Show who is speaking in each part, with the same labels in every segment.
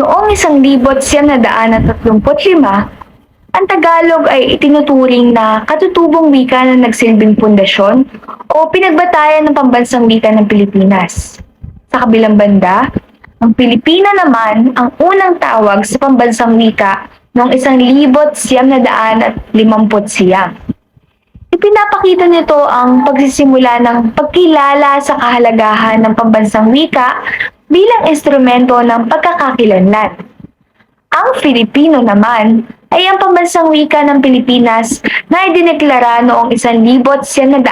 Speaker 1: Noong isang libot siyam na daan at tatlumput lima, ang Tagalog ay itinuturing na katutubong wika na nagsilbing pundasyon o pinagbatayan ng pambansang wika ng Pilipinas. Sa kabilang banda, ang Pilipino naman ang unang tawag sa pambansang wika noong isang libot siyam na daan at limamput siyam. Ipinapakita nito ang pagsisimula ng pagkilala sa kahalagahan ng pambansang wika bilang instrumento ng pagkakakilanlan. Ang Filipino naman ay ang pambansang wika ng Pilipinas na idineklara noong 1987.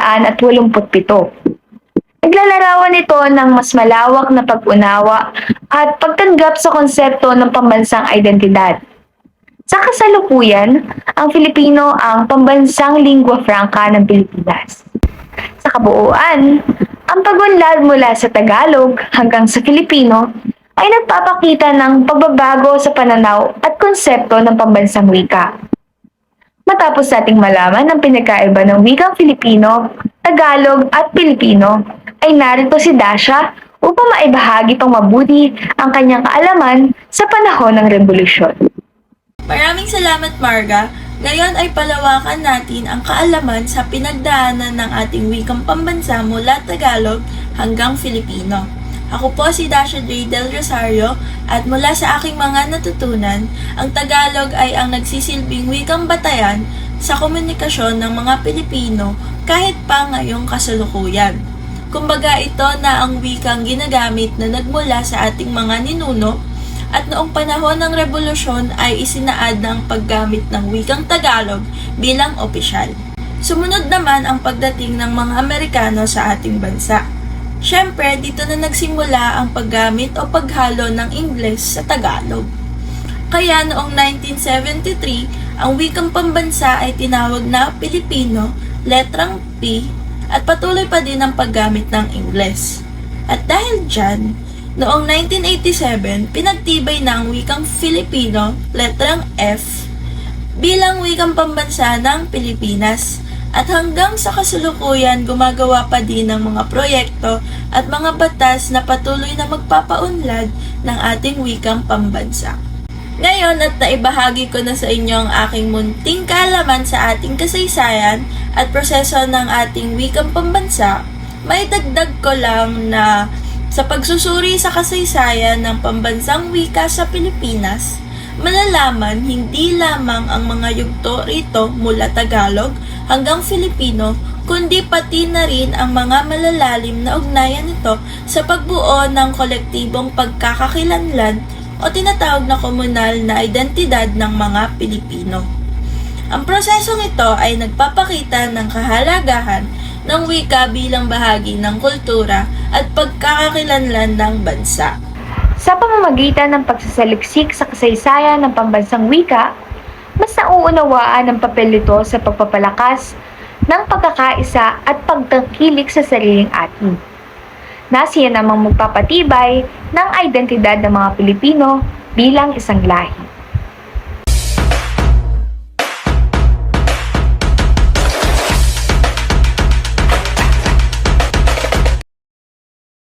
Speaker 1: Naglalarawan ito ng mas malawak na pag-unawa at pagtanggap sa konsepto ng pambansang identidad. Sa kasalukuyan, ang Filipino ang pambansang lingua franca ng Pilipinas. Sa kabuuan, ang pagunlad mula sa Tagalog hanggang sa Filipino ay nagpapakita ng pagbabago sa pananaw at konsepto ng pambansang wika. Matapos nating malaman ang pinagkaiba ng wikang Filipino, Tagalog at Pilipino, ay narito si Dasha upang maibahagi pang mabuti ang kanyang kaalaman sa panahon ng revolusyon.
Speaker 2: Maraming salamat Marga. Ngayon ay palawakan natin ang kaalaman sa pinagdaanan ng ating wikang pambansa mula Tagalog hanggang Filipino. Ako po si Dasha J. Del Rosario at mula sa aking mga natutunan, ang Tagalog ay ang nagsisilbing wikang batayan sa komunikasyon ng mga Pilipino kahit pa ngayong kasalukuyan. Kumbaga ito na ang wikang ginagamit na nagmula sa ating mga ninuno at noong panahon ng revolusyon ay isinaad ng paggamit ng wikang Tagalog bilang opisyal. Sumunod naman ang pagdating ng mga Amerikano sa ating bansa. Siyempre, dito na nagsimula ang paggamit o paghalo ng Ingles sa Tagalog. Kaya noong 1973, ang wikang pambansa ay tinawag na Pilipino, letrang P, at patuloy pa din ang paggamit ng Ingles. At dahil dyan, noong 1987, pinagtibay na ang wikang Filipino, letrang F, bilang wikang pambansa ng Pilipinas. At hanggang sa kasalukuyan, gumagawa pa din ng mga proyekto at mga batas na patuloy na magpapaunlad ng ating wikang pambansa. Ngayon at naibahagi ko na sa inyo ang aking munting kaalaman sa ating kasaysayan at proseso ng ating wikang pambansa, may dagdag ko lang na sa pagsusuri sa kasaysayan ng pambansang wika sa Pilipinas, malalaman hindi lamang ang mga yugto rito mula Tagalog hanggang Filipino, kundi pati na rin ang mga malalalim na ugnayan nito sa pagbuo ng kolektibong pagkakakilanlan o tinatawag na komunal na identidad ng mga Pilipino. Ang prosesong ito ay nagpapakita ng kahalagahan ng wika bilang bahagi ng kultura at pagkakakilanlan ng bansa.
Speaker 1: Sa pamamagitan ng pagsasaliksik sa kasaysayan ng pambansang wika, mas nauunawaan ang papel nito sa pagpapalakas ng pagkakaisa at pagtangkilik sa sariling atin. Nasiya namang magpapatibay ng identidad ng mga Pilipino bilang isang lahi.